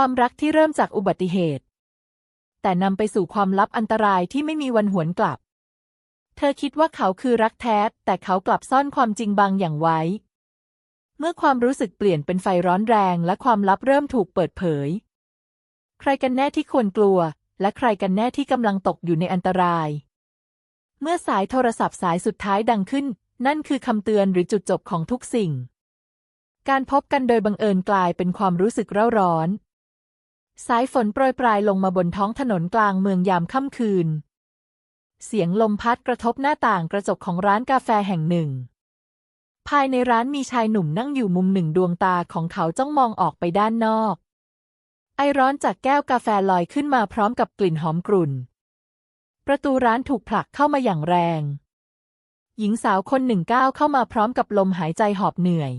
ความรักที่เริ่มจากอุบัติเหตุ แต่นำไปสู่ความลับอันตรายที่ไม่มีวันหวนกลับ เธอคิดว่าเขาคือรักแท้ แต่เขากลับซ่อนความจริงบางอย่างไว้ เมื่อความรู้สึกเปลี่ยนเป็นไฟร้อนแรงและความลับเริ่มถูกเปิดเผย ใครกันแน่ที่ควรกลัว และใครกันแน่ที่กำลังตกอยู่ในอันตราย เมื่อสายโทรศัพท์สายสุดท้ายดังขึ้น นั่นคือคำเตือนหรือจุดจบของทุกสิ่งการพบกันโดยบังเอิญกลายเป็นความรู้สึกเร่าร้อน สายฝนโปรยปลายลงมาบนท้องถนนกลางเมืองยามค่ำคืน เสียงลมพัดกระทบหน้าต่างกระจกของร้านกาแฟแห่งหนึ่ง ภายในร้านมีชายหนุ่มนั่งอยู่มุมหนึ่งดวงตาของเขาจ้องมองออกไปด้านนอก ไอร้อนจากแก้วกาแฟลอยขึ้นมาพร้อมกับกลิ่นหอมกรุ่น ประตูร้านถูกผลักเข้ามาอย่างแรง หญิงสาวคนหนึ่งก้าวเข้ามาพร้อมกับลมหายใจหอบเหนื่อย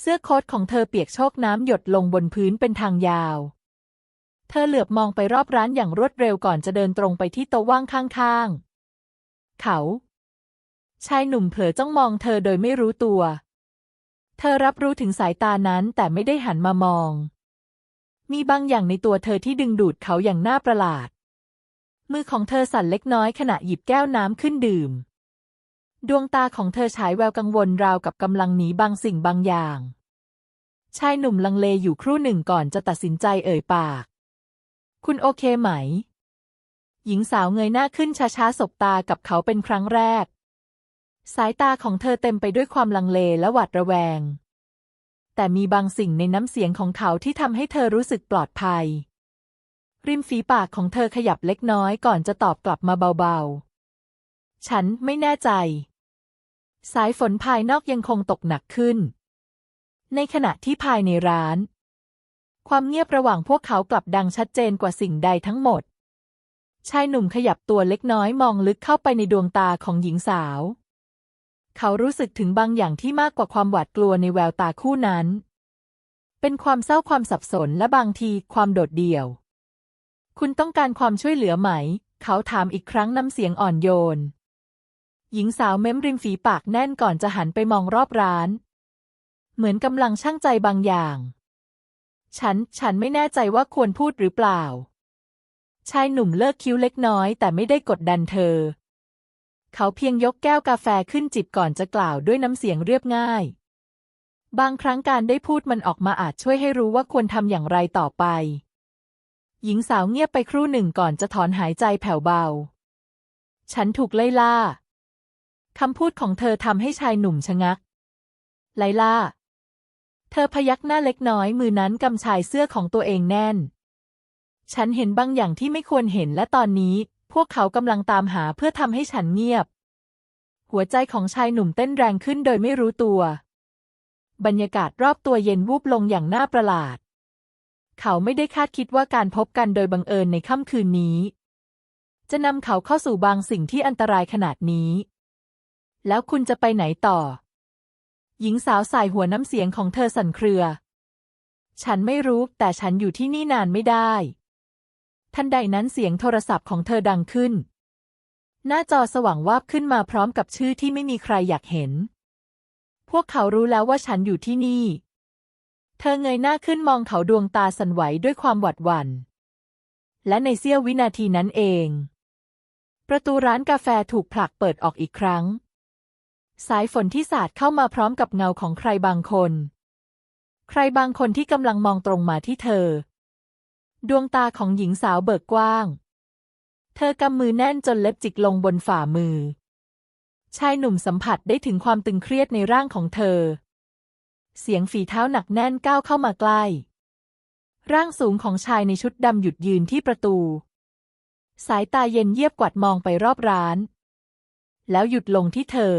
เสื้อโค้ทของเธอเปียกโชกน้ำหยดลงบนพื้นเป็นทางยาว เธอเหลือบมองไปรอบร้านอย่างรวดเร็วก่อนจะเดินตรงไปที่โต๊ะว่างข้างๆ เขา ชายหนุ่มเผลอจ้องมองเธอโดยไม่รู้ตัว เธอรับรู้ถึงสายตานั้นแต่ไม่ได้หันมามอง มีบางอย่างในตัวเธอที่ดึงดูดเขาอย่างน่าประหลาด มือของเธอสั่นเล็กน้อยขณะหยิบแก้วน้ำขึ้นดื่ม ดวงตาของเธอฉายแววกังวลราวกับกำลังหนีบางสิ่งบางอย่าง ชายหนุ่มลังเลอยู่ครู่หนึ่งก่อนจะตัดสินใจเอ่ยปาก คุณโอเคไหม หญิงสาวเงยหน้าขึ้นช้าๆสบตากับเขาเป็นครั้งแรก สายตาของเธอเต็มไปด้วยความลังเลและหวาดระแวง แต่มีบางสิ่งในน้ำเสียงของเขาที่ทำให้เธอรู้สึกปลอดภัย ริมฝีปากของเธอขยับเล็กน้อยก่อนจะตอบกลับมาเบาๆ ฉันไม่แน่ใจ สายฝนภายนอกยังคงตกหนักขึ้น ในขณะที่ภายในร้าน ความเงียบระหว่างพวกเขากลับดังชัดเจนกว่าสิ่งใดทั้งหมด ชายหนุ่มขยับตัวเล็กน้อยมองลึกเข้าไปในดวงตาของหญิงสาว เขารู้สึกถึงบางอย่างที่มากกว่าความหวาดกลัวในแววตาคู่นั้น เป็นความเศร้าความสับสนและบางทีความโดดเดี่ยว คุณต้องการความช่วยเหลือไหม เขาถามอีกครั้งน้ำเสียงอ่อนโยน หญิงสาวเม้มริมฝีปากแน่นก่อนจะหันไปมองรอบร้าน เหมือนกำลังชั่งใจบางอย่าง ฉัน ฉันไม่แน่ใจว่าควรพูดหรือเปล่า ชายหนุ่มเลิกคิ้วเล็กน้อยแต่ไม่ได้กดดันเธอ เขาเพียงยกแก้วกาแฟขึ้นจิบก่อนจะกล่าวด้วยน้ำเสียงเรียบง่าย บางครั้งการได้พูดมันออกมาอาจช่วยให้รู้ว่าควรทำอย่างไรต่อไป หญิงสาวเงียบไปครู่หนึ่งก่อนจะถอนหายใจแผ่วเบา ฉันถูกไล่ล่าคำพูดของเธอทำให้ชายหนุ่มชะงัก ไลล่า เธอพยักหน้าเล็กน้อยมือนั้นกำชายเสื้อของตัวเองแน่น ฉันเห็นบางอย่างที่ไม่ควรเห็นและตอนนี้ พวกเขากำลังตามหาเพื่อทำให้ฉันเงียบ หัวใจของชายหนุ่มเต้นแรงขึ้นโดยไม่รู้ตัว บรรยากาศรอบตัวเย็นวูบลงอย่างน่าประหลาด เขาไม่ได้คาดคิดว่าการพบกันโดยบังเอิญในค่ำคืนนี้ จะนำเขาเข้าสู่บางสิ่งที่อันตรายขนาดนี้ แล้วคุณจะไปไหนต่อ หญิงสาวสายหัวน้ำเสียงของเธอสั่นเครือ ฉันไม่รู้แต่ฉันอยู่ที่นี่นานไม่ได้ ทันใดนั้นเสียงโทรศัพท์ของเธอดังขึ้น หน้าจอสว่างวาบขึ้นมาพร้อมกับชื่อที่ไม่มีใครอยากเห็น พวกเขารู้แล้วว่าฉันอยู่ที่นี่ เธอเงยหน้าขึ้นมองเขาดวงตาสั่นไหวด้วยความหวาดหวัน่น และในเสี้ยววินาทีนั้นเอง ประตูร้านกาแฟถูกผลักเปิดออกอีกครั้ง สายฝนที่สาดเข้ามาพร้อมกับเงาของใครบางคน ใครบางคนที่กำลังมองตรงมาที่เธอ ดวงตาของหญิงสาวเบิกกว้าง เธอกำมือแน่นจนเล็บจิกลงบนฝ่ามือ ชายหนุ่มสัมผัสได้ถึงความตึงเครียดในร่างของเธอ เสียงฝีเท้าหนักแน่นก้าวเข้ามาใกล้ ร่างสูงของชายในชุดดำหยุดยืนที่ประตู สายตาเย็นเยียบกวาดมองไปรอบร้าน แล้วหยุดลงที่เธอ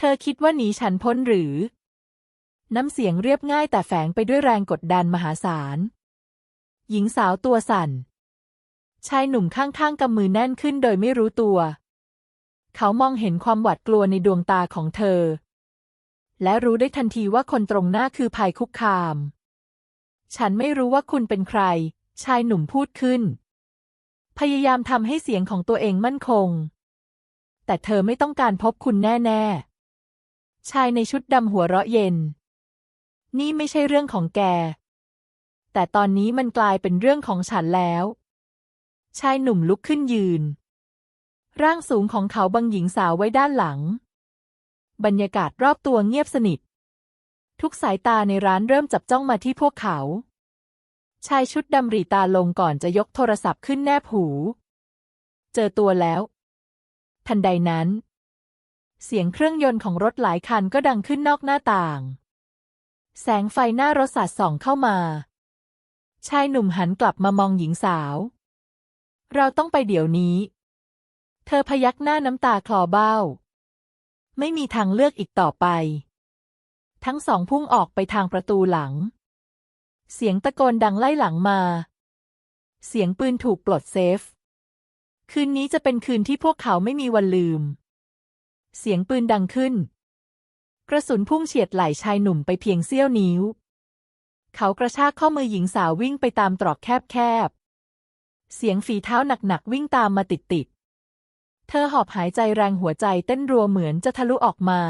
เธอคิดว่าหนีฉันพ้นหรือ น้ำเสียงเรียบง่ายแต่แฝงไปด้วยแรงกดดันมหาศาล หญิงสาวตัวสั่น ชายหนุ่มข้างๆกำมือแน่นขึ้นโดยไม่รู้ตัว เขามองเห็นความหวาดกลัวในดวงตาของเธอ และรู้ได้ทันทีว่าคนตรงหน้าคือภัยคุกคาม ฉันไม่รู้ว่าคุณเป็นใคร ชายหนุ่มพูดขึ้น พยายามทำให้เสียงของตัวเองมั่นคง แต่เธอไม่ต้องการพบคุณแน่ ๆ ชายในชุดดำหัวเราะเย็น นี่ไม่ใช่เรื่องของแก แต่ตอนนี้มันกลายเป็นเรื่องของฉันแล้ว ชายหนุ่มลุกขึ้นยืน ร่างสูงของเขาบังหญิงสาวไว้ด้านหลัง บรรยากาศรอบตัวเงียบสนิท ทุกสายตาในร้านเริ่มจับจ้องมาที่พวกเขา ชายชุดดำรีตาลงก่อนจะยกโทรศัพท์ขึ้นแนบหู เจอตัวแล้ว ทันใดนั้น เสียงเครื่องยนต์ของรถหลายคันก็ดังขึ้นนอกหน้าต่าง แสงไฟหน้ารถสาดส่องเข้ามา ชายหนุ่มหันกลับมามองหญิงสาว เราต้องไปเดี๋ยวนี้ เธอพยักหน้าน้ำตาคลอเบ้า ไม่มีทางเลือกอีกต่อไป ทั้งสองพุ่งออกไปทางประตูหลัง เสียงตะโกนดังไล่หลังมา เสียงปืนถูกปลดเซฟ คืนนี้จะเป็นคืนที่พวกเขาไม่มีวันลืม เสียงปืนดังขึ้น กระสุนพุ่งเฉียดไหล่ชายหนุ่มไปเพียงเสี้ยวนิ้ว เขากระชากข้อมือหญิงสาววิ่งไปตามตรอกแคบๆ เสียงฝีเท้าหนักๆวิ่งตามมาติดๆ เธอหอบหายใจแรงหัวใจเต้นรัวเหมือนจะทะลุออกมา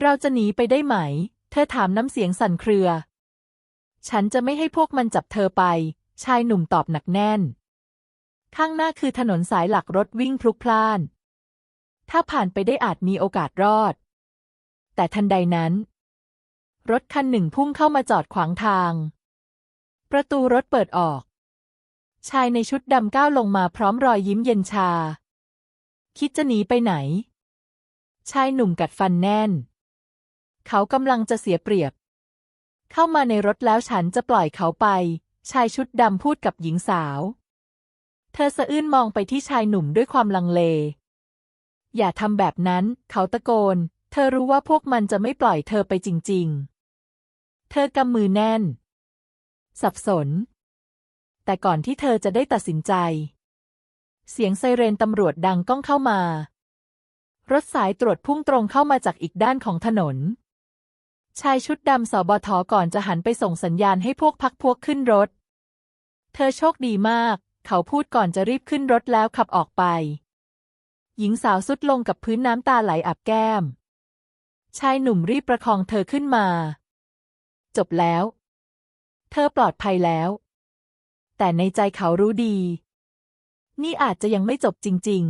เราจะหนีไปได้ไหม เธอถามน้ำเสียงสั่นเครือ ฉันจะไม่ให้พวกมันจับเธอไป ชายหนุ่มตอบหนักแน่นข้างหน้าคือถนนสายหลักรถวิ่งพลุกพล่าน ถ้าผ่านไปได้อาจมีโอกาสรอด แต่ทันใดนั้น รถคันหนึ่งพุ่งเข้ามาจอดขวางทาง ประตูรถเปิดออก ชายในชุดดำก้าวลงมาพร้อมรอยยิ้มเย็นชา คิดจะหนีไปไหน ชายหนุ่มกัดฟันแน่น เขากำลังจะเสียเปรียบ เข้ามาในรถแล้วฉันจะปล่อยเขาไป ชายชุดดำพูดกับหญิงสาว เธอสะอื้นมองไปที่ชายหนุ่มด้วยความลังเล อย่าทำแบบนั้น เขาตะโกน เธอรู้ว่าพวกมันจะไม่ปล่อยเธอไปจริง ๆ เธอกำมือแน่น สับสน แต่ก่อนที่เธอจะได้ตัดสินใจ เสียงไซเรนตำรวจดังก้องเข้ามา รถสายตรวจพุ่งตรงเข้ามาจากอีกด้านของถนน ชายชุดดำสบทก่อนจะหันไปส่งสัญญาณให้พวกพักพวกขึ้นรถ เธอโชคดีมาก เขาพูดก่อนจะรีบขึ้นรถแล้วขับออกไป หญิงสาวสุดลงกับพื้นน้ำตาไหลอาบแก้ม ชายหนุ่มรีบประคองเธอขึ้นมา จบแล้ว เธอปลอดภัยแล้ว แต่ในใจเขารู้ดี นี่อาจจะยังไม่จบจริง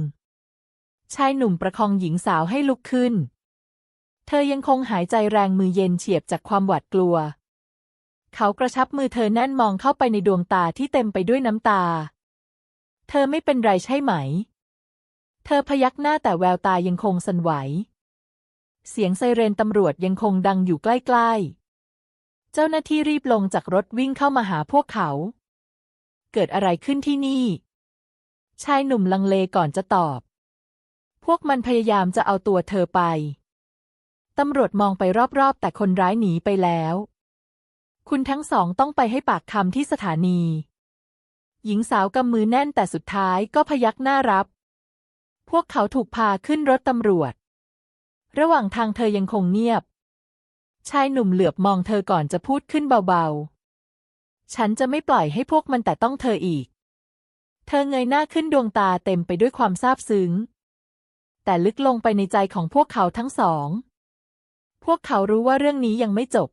ๆ ชายหนุ่มประคองหญิงสาวให้ลุกขึ้น เธอยังคงหายใจแรงมือเย็นเฉียบจากความหวาดกลัว เขากระชับมือเธอแน่นมองเข้าไปในดวงตาที่เต็มไปด้วยน้ำตา เธอไม่เป็นไรใช่ไหม เธอพยักหน้าแต่แววตายังคงสั่นไหว เสียงไซเรนตำรวจยังคงดังอยู่ใกล้ๆ เจ้าหน้าที่รีบลงจากรถวิ่งเข้ามาหาพวกเขา เกิดอะไรขึ้นที่นี่ ชายหนุ่มลังเลก่อนจะตอบ พวกมันพยายามจะเอาตัวเธอไป ตำรวจมองไปรอบๆ แต่คนร้ายหนีไปแล้ว คุณทั้งสองต้องไปให้ปากคำที่สถานี หญิงสาวกำมือแน่นแต่สุดท้ายก็พยักหน้ารับ พวกเขาถูกพาขึ้นรถตำรวจ ระหว่างทางเธอยังคงเงียบ ชายหนุ่มเหลือบมองเธอก่อนจะพูดขึ้นเบาๆ ฉันจะไม่ปล่อยให้พวกมันแต่ต้องเธออีก เธอเงยหน้าขึ้นดวงตาเต็มไปด้วยความซาบซึ้ง แต่ลึกลงไปในใจของพวกเขาทั้งสอง พวกเขารู้ว่าเรื่องนี้ยังไม่จบ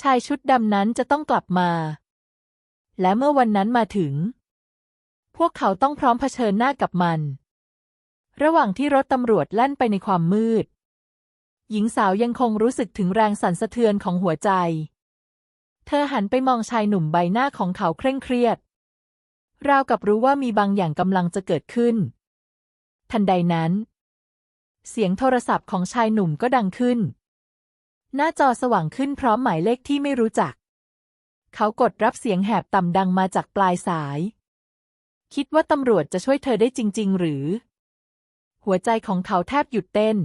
ชายชุดดำนั้นจะต้องกลับมา และเมื่อวันนั้นมาถึง พวกเขาต้องพร้อมเผชิญหน้ากับมัน ระหว่างที่รถตำรวจแล่นไปในความมืด หญิงสาวยังคงรู้สึกถึงแรงสั่นสะเทือนของหัวใจ เธอหันไปมองชายหนุ่มใบหน้าของเขาเคร่งเครียด ราวกับรู้ว่ามีบางอย่างกำลังจะเกิดขึ้น ทันใดนั้น เสียงโทรศัพท์ของชายหนุ่มก็ดังขึ้น หน้าจอสว่างขึ้นพร้อมหมายเลขที่ไม่รู้จัก เขากดรับเสียงแหบต่ำดังมาจากปลายสาย คิดว่าตำรวจจะช่วยเธอได้จริง ๆ หรือ หัวใจของเขาแทบหยุดเต้น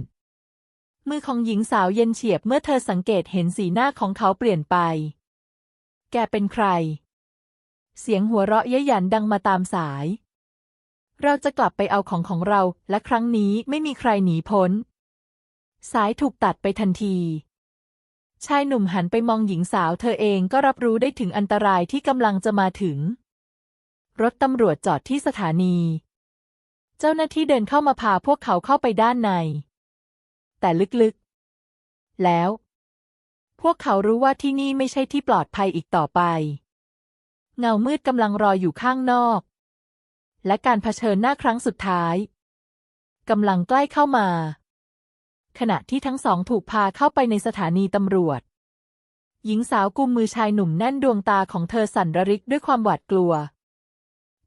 มือของหญิงสาวเย็นเฉียบเมื่อเธอสังเกตเห็นสีหน้าของเขาเปลี่ยนไป แกเป็นใคร เสียงหัวเราะเย้ยหยันดังมาตามสาย เราจะกลับไปเอาของของเรา และครั้งนี้ไม่มีใครหนีพ้น สายถูกตัดไปทันทีชายหนุ่มหันไปมองหญิงสาวเธอเองก็รับรู้ได้ถึงอันตรายที่กำลังจะมาถึง รถตำรวจจอดที่สถานี เจ้าหน้าที่เดินเข้ามาพาพวกเขาเข้าไปด้านใน แต่ลึกๆ แล้ว พวกเขารู้ว่าที่นี่ไม่ใช่ที่ปลอดภัยอีกต่อไป เงามืดกำลังรออยู่ข้างนอก และการเผชิญหน้าครั้งสุดท้ายกำลังใกล้เข้ามา ขณะที่ทั้งสองถูกพาเข้าไปในสถานีตำรวจ หญิงสาวกุมมือชายหนุ่มแน่นดวงตาของเธอสั่นระริกด้วยความหวาดกลัว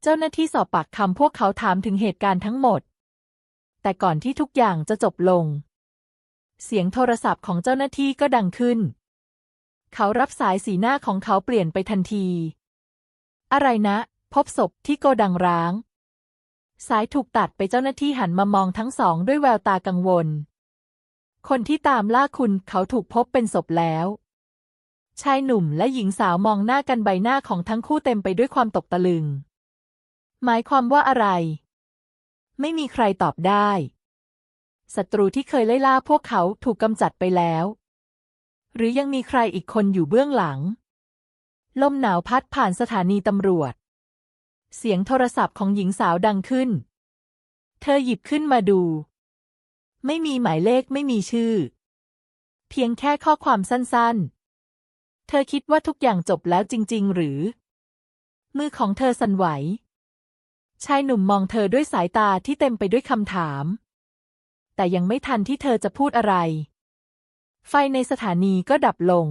เจ้าหน้าที่สอบปากคำพวกเขาถามถึงเหตุการณ์ทั้งหมด แต่ก่อนที่ทุกอย่างจะจบลง เสียงโทรศัพท์ของเจ้าหน้าที่ก็ดังขึ้น เขารับสายสีหน้าของเขาเปลี่ยนไปทันที อะไรนะ พบศพที่โกดังร้าง สายถูกตัดไปเจ้าหน้าที่หันมามองทั้งสองด้วยแววตากังวล คนที่ตามล่าคุณเขาถูกพบเป็นศพแล้วชายหนุ่มและหญิงสาวมองหน้ากันใบหน้าของทั้งคู่เต็มไปด้วยความตกตะลึง หมายความว่าอะไร ไม่มีใครตอบได้ศัตรูที่เคยไล่ล่าพวกเขาถูกกำจัดไปแล้ว หรือยังมีใครอีกคนอยู่เบื้องหลัง ลมหนาวพัดผ่านสถานีตำรวจ เสียงโทรศัพท์ของหญิงสาวดังขึ้น เธอหยิบขึ้นมาดู ไม่มีหมายเลขไม่มีชื่อ เพียงแค่ข้อความสั้นๆ เธอคิดว่าทุกอย่างจบแล้วจริง ๆ หรือ มือของเธอสั่นไหว ชายหนุ่มมองเธอด้วยสายตาที่เต็มไปด้วยคำถาม แต่ยังไม่ทันที่เธอจะพูดอะไร ไฟในสถานีก็ดับลง